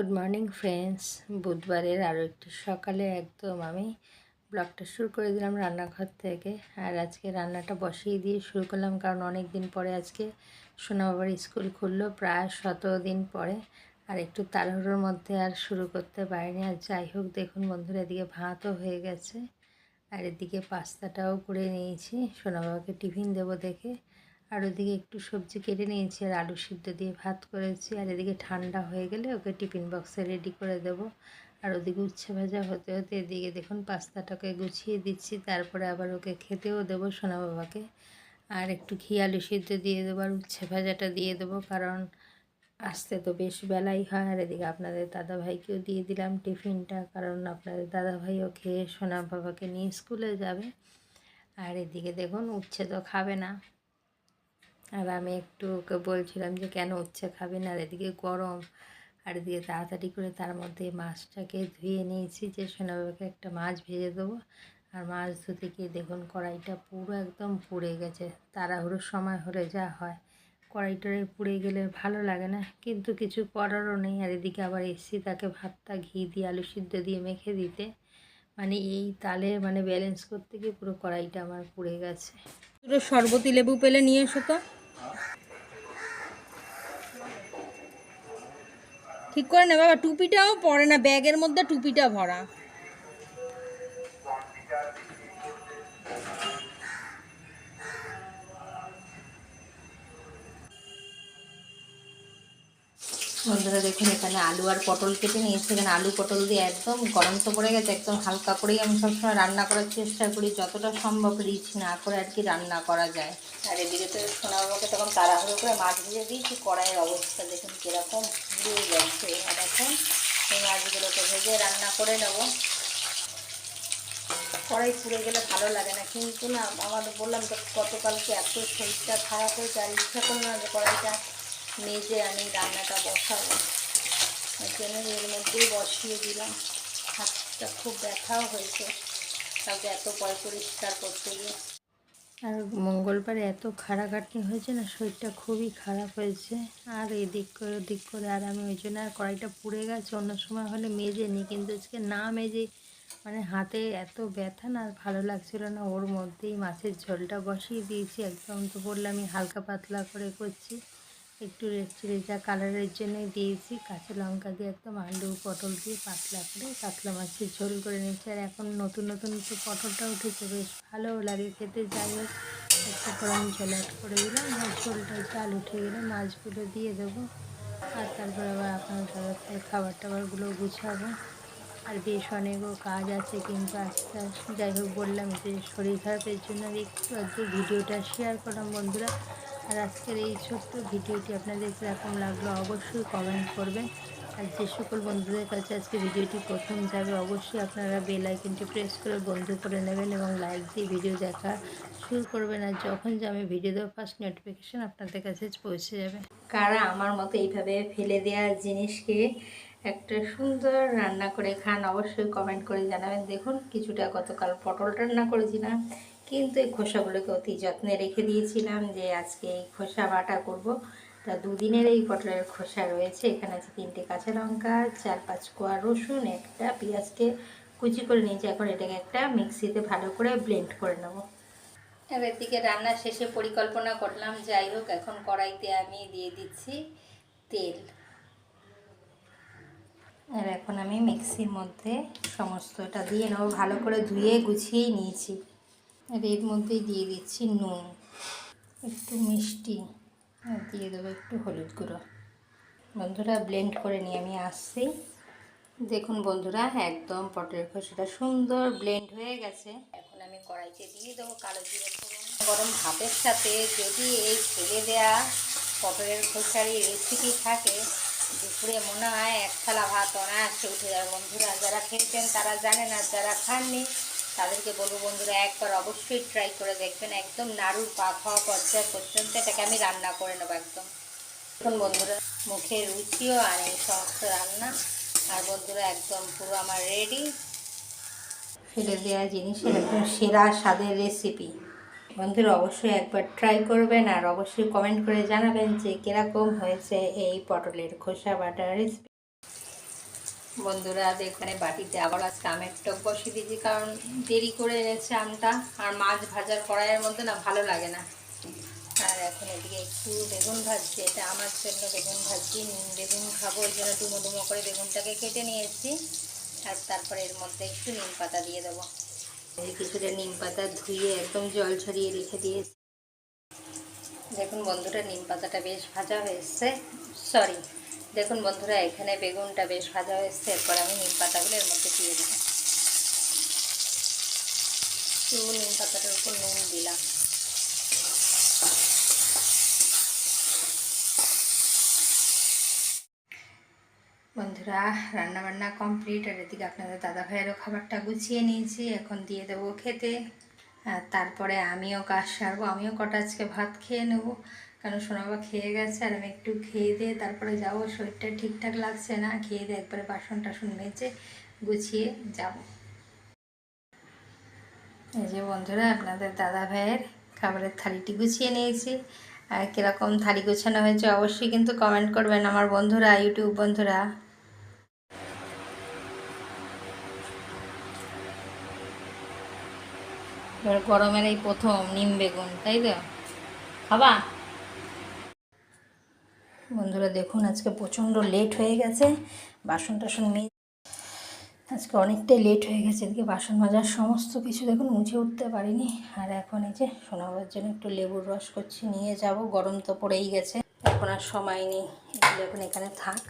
Good morning friends বুধবারের আরও একটু সকালে একদম আমি ব্লগটা শুরু করে দিলাম রান্নাঘর থেকে। আর আজকে রান্নাটা বসিয়ে দিয়ে শুরু করলাম, কারণ অনেক দিন পরে আজকে সোনা বাবার স্কুল খুললো, প্রায় শত দিন পরে। আর একটু তাড়াহুড়োর মধ্যে আর শুরু করতে পারিনি। আর যাই হোক, দেখুন বন্ধুরা, এদিকে ভাতও হয়ে গেছে। আর এদিকে পাস্তাটাও করে নিয়েছি। সোনা বাবাকে টিফিন দেবো দেখে। আর ওদিকে একটু সবজি কেটে নিয়েছি আর আলু সিদ্ধ দিয়ে ভাত করেছি। আর এদিকে ঠান্ডা হয়ে গেলে ওকে টিফিন বক্সে রেডি করে দেব। আর ওদিকে উচ্ছে ভাজা হতে হতে এদিকে দেখুন পাস্তাটাকে গুছিয়ে দিচ্ছি, তারপরে আবার ওকে খেতেও দেবো সোনা বাবাকে। আর একটু ঘি আলু সিদ্ধ দিয়ে দেবো আর উচ্ছে ভাজাটা দিয়ে দেবো, কারণ আসতে তো বেশ বেলাই হয়। আর এদিকে আপনাদের দাদাভাইকেও দিয়ে দিলাম টিফিনটা, কারণ আপনাদের দাদা দাদাভাইও খেয়ে সোনা বাবাকে নিয়ে স্কুলে যাবে। আর এদিকে দেখুন উচ্ছে তো খাবে না। আর আমি একটু ওকে বলছিলাম যে, কেন উচ্ছে খাবে না? আর এদিকে গরম। আর এদিকে তাড়াতাড়ি করে তার মধ্যে মাছটাকে ধুয়ে নিয়েছি। যে, সোনাবাবাকে একটা মাছ ভেজে দেবো। আর মাছ ধুতে গিয়ে দেখুন, কড়াইটা পুরো একদম পুড়ে গেছে। তাড়াহুড়োর সময় হলে যা হয়, কড়াইটারে পুড়ে গেলে ভালো লাগে না। কিন্তু কিছু করারও নেই। আর এদিকে আবার এসছি তাকে ভাতটা ঘি দিয়ে, আলু সিদ্ধ দিয়ে মেখে দিতে। মানে এই তালে মানে ব্যালেন্স করতে গিয়ে পুরো কড়াইটা আমার পুড়ে গেছে। পুরো শরবতি লেবু পেলে নিয়ে এসো তো। ঠিক করে নেবে টুপিটাও পরে না ব্যাগের মধ্যে টুপিটা ভরা। বন্ধুরা দেখুন, এখানে আলু আর পটল কেটে নিয়েছি। এখানে আলু পটল দিয়ে একদম গরম তো পড়ে গেছে, একদম হালকা করেই আমি সবসময় রান্না করার চেষ্টা করি। যতটা সম্ভব রিচ না করে আর কি রান্না করা যায়। আর এদিকে তো মতো তখন তাড়াহুড়ো করে মাছ ভেজে দিয়েছি, কড়াইয়ের অবস্থা দেখুন কীরকম পুড়ে যাচ্ছে আর এখন এই মাছগুলোকে ভেজে রান্না করে নেব। কড়াই পুড়ে গেলে ভালো লাগে না, কিন্তু না আমার বললাম তো গতকালকে এত শরীরটা খারাপ হয়েছে, আর ইচ্ছা করল না যে কড়াইটা মেজে আমি রান্নাটা বসাবো। ওই জন্য এর মধ্যেই বসিয়ে দিলাম। হাতটা খুব ব্যথাও হয়েছে। কাউকে এত পয় পরিষ্কার করতে গিয়ে। আর মঙ্গলবারে এত খাড়াখাটনি হয়েছে না, শরীরটা খুবই খারাপ হয়েছে। আর এদিক করে ওদিক করে, আর আমি ওই জন্য আর কড়াইটা পুড়ে গেছে। অন্য সময় হলে মেজে নিই কিন্তু আজকে না মেজে মানে হাতে এত ব্যথা না, আর ভালো লাগছিল না। ওর মধ্যেই মাছের ঝোলটা বসিয়ে দিয়েছি। একদম তো বললাম আমি হালকা পাতলা করে করছি। একটু রেড চিলি কালারের জন্য দিয়েছি। কাঁচা লঙ্কা দিয়ে একদম আলু, পটল দিয়ে পাতলা করে কাতলা মাছের ঝোল করে নিয়েছি। আর এখন নতুন নতুন তো পটলটা উঠেছে, বেশ ভালোও লাগে খেতে। যাই হোক, একটা গরম জল অ্যাড করে দিলাম আর ঝোলটা চাল উঠে গেলে মাছগুলো দিয়ে দেবো। আর তারপর আবার আপনার খাবার টাবারগুলো গুছাবো। আর বেশ অনেকও কাজ আছে কিন্তু আজকে আর যাই হোক, বললাম যে শরীর খারাপের জন্য একটু আজকে ভিডিওটা শেয়ার করলাম বন্ধুরা। আর আজকের এই ছোট্ট ভিডিওটি আপনাদের কীরকম লাগল অবশ্যই কমেন্ট করবেন। আর যে সকল বন্ধুদের কাছে আজকে ভিডিওটি প্রথম যাবে, অবশ্যই আপনারা বেল আইকনটি প্রেস করে বন্ধু করে নেবেন এবং লাইক দিয়ে ভিডিও দেখা শুরু করবেন। আর যখন যে আমি ভিডিও দেবো ফার্স্ট নোটিফিকেশান আপনাদের কাছে পৌঁছে যাবে। কারা আমার মতো এইভাবে ফেলে দেওয়া জিনিসকে একটা সুন্দর রান্না করে খান, অবশ্যই কমেন্ট করে জানাবেন। দেখুন, কিছুটা গতকাল পটল রান্না করেছিলাম। কিন্তু এই খোসাগুলোকে অতি যত্নে রেখে দিয়েছিলাম যে আজকে এই খোসা বাটা করব। তা দুদিনের এই পটলের খোসা রয়েছে। এখানে আছে তিনটে কাঁচা লঙ্কা চার পাঁচ কোয়া রসুন একটা পেঁয়াজকে কুচি করে নিয়েছি। এখন এটাকে একটা মিক্সিতে ভালো করে ব্লেন্ড করে নেব। এবার দিকে রান্না শেষে পরিকল্পনা করলাম যাই হোক এখন কড়াইতে আমি দিয়ে দিচ্ছি তেল। আর এখন আমি মিক্সির মধ্যে সমস্তটা দিয়ে নেব। ভালো করে ধুয়ে গুছিয়েই নিয়েছি। আর এর মধ্যেই দিয়ে দিচ্ছি নুন, একটু মিষ্টি, আর দিয়ে দেবো একটু হলুদ গুঁড়ো। বন্ধুরা ব্লেন্ড করে নিয়ে আমি আসছি। দেখুন বন্ধুরা, একদম পটের খোসাটা সুন্দর ব্লেন্ড হয়ে গেছে। এখন আমি কড়াইতে দিয়ে দেবো কালো জিরে গরম ভাতের সাথে যদি এই ফেলে দেয়া পটলের খোসার রেসিপি থাকে, দুপুরে মনে হয় এক থালা ভাত অনায়াসে উঠে যাবে। বন্ধুরা, যারা খেয়েছেন তারা জানে না, যারা খাননি তাদেরকে বলব বন্ধুরা, একবার অবশ্যই ট্রাই করে দেখবেন। একদম নাড়ুর পাক হওয়া পর্যায় পর্যন্ত এটাকে আমি রান্না করে নেব একদম। এখন বন্ধুরা, মুখে রুচিও আর এই সমস্ত রান্না। আর বন্ধুরা, একদম পুরো আমার রেডি ফেলে দেওয়া জিনিসের একদম সেরা স্বাদের রেসিপি বন্ধুরা, অবশ্যই একবার ট্রাই করবেন আর অবশ্যই কমেন্ট করে জানাবেন যে কীরকম হয়েছে এই পটলের খোসা বাটার রেসিপি বন্ধুরা এখানে বাটিতে আবার আজকে আমের টক বসিয়ে দিয়েছি, কারণ দেরি করে এনেছে আমটা। আর মাছ ভাজার কড়াইয়ের মধ্যে না ভালো লাগে না। আর এখন এদিকে একটু বেগুন ভাজছি, এটা আমার জন্য বেগুন ভাজছি বেগুন খাব, ওই জন্য ডুমো ডুমো করে বেগুনটাকে কেটে নিয়েছি। আর তারপরে এর মধ্যে একটু নিম পাতা দিয়ে দেবো। কিছুটা নিম পাতা ধুয়ে একদম জল ছড়িয়ে রেখে দিয়েছি। দেখুন বন্ধুরা, নিম পাতাটা বেশ ভাজা হয়েছে সরি দেখুন বন্ধুরা, এখানে বেগুনটা বেশ ভাজা হয়েছে, এরপর আমি নিম পাতাগুলো এর মধ্যে দিয়ে দিলাম। একটু নিম পাতাটার উপর নুন দিলাম। বন্ধুরা রান্না বান্না কমপ্লিট, আর এদিকে আপনাদের দাদা ভাইয়েরও খাবারটা গুছিয়ে নিয়েছি, এখন দিয়ে দেবো খেতে। তারপরে আমিও কাজ সারবো, আমিও কটা আজকে ভাত খেয়ে নেব। কারণ সোনাবা খেয়ে গেছে আর আমি একটু খেয়ে দিয়ে তারপরে যাব। শরীরটা ঠিকঠাক লাগছে না, খেয়ে দিয়ে একবারে বাসন টাসন মেজে গুছিয়ে যাব। এই যে বন্ধুরা, আপনাদের দাদা ভাইয়ের খাবারের থালিটি গুছিয়ে নিয়েছি। আর কীরকম থালি গোছানো হয়েছে অবশ্যই কিন্তু কমেন্ট করবেন আমার বন্ধুরা ইউটিউব বন্ধুরা। এবার গরমের এই প্রথম নিম বেগুন, তাই তো? খাবা? বন্ধুরা দেখুন, আজকে প্রচণ্ড লেট হয়ে গেছে। বাসন টাসন মেয়ে আজকে অনেকটাই লেট হয়ে গেছে। এদিকে বাসন মাজার সমস্ত কিছু দেখুন, মুছে উঠতে পারিনি। আর এখন এই যে শোনাবার জন্য একটু লেবুর রস করছি, নিয়ে যাব। গরম তো পড়েই গেছে। এখন আর সময় নেই। এগুলো এখন এখানে থাক,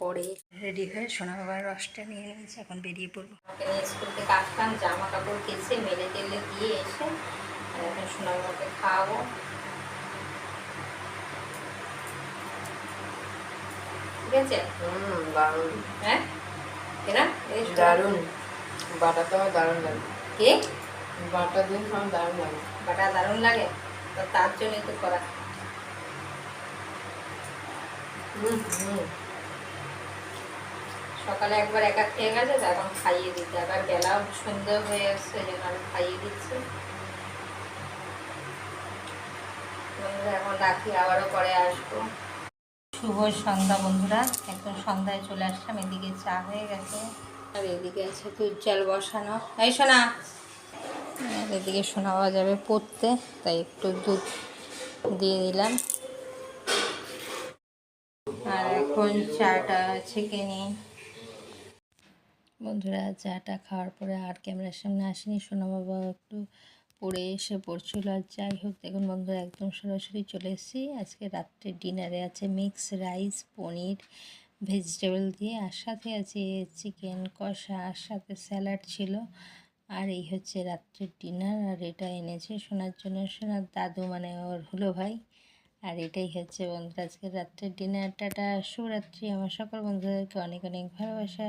পরে রেডি হয়ে সোনা বাবার রসটা নিয়ে নিয়েছি, এখন বেরিয়ে পড়ব। আমাকে নিয়ে স্কুল থেকে জামা কাপড় কেচে মেলে টেলে দিয়ে এসে, আর এখন সোনা খাওয়াবো। ঠিক আছে হুম দারুণ। হ্যাঁ? কেনা? এই দারুণ। বাটা তো আমার দারুণ লাগে। কে? বাটা দিন আমার দারুণ লাগে। বাটা দারুণ লাগে? তো তার জন্যই তো করা। হুম হুম। সকালে একবার একা খেয়ে গেছে এখন খাইয়ে দিতে। আবার বেলাও সুন্দর হয়ে আসছে ওই জন্য আমি খাইয়ে দিচ্ছি। এখন রাখি আবারও পরে আসব। শুভ সন্ধ্যা বন্ধুরা। একদম সন্ধ্যায় চলে আসলাম, এদিকে চা হয়ে গেছে। আর এদিকে আছে দুধ জল বসানো। এই শোনা আর এদিকে শোনা পাওয়া যাবে পড়তে, তাই একটু দুধ দিয়ে দিলাম। আর এখন চাটা ছেঁকে নিই বন্ধুরা, চাটা খাওয়ার পরে আর ক্যামেরার সামনে আসেনি, সোনা বাবা একটু পড়ে এসে পড়ছিল আর যাই হোক, দেখুন বন্ধুরা, একদম সরাসরি চলে এসেছি। আজকে রাত্রে ডিনারে আছে মিক্স রাইস, পনির, ভেজিটেবল দিয়ে, আর সাথে আছে চিকেন কষা, আর সাথে স্যালাড ছিল। আর এই হচ্ছে রাত্রের ডিনার, আর এটা এনেছে শোনার জন্য। সোনার দাদু মানে ওর হলো ভাই। আর এটাই হচ্ছে বন্ধুরা আজকে রাত্রের ডিনারটাটা শুভরাত্রি। আমার সকল বন্ধুদেরকে অনেক অনেক ভালোবাসা।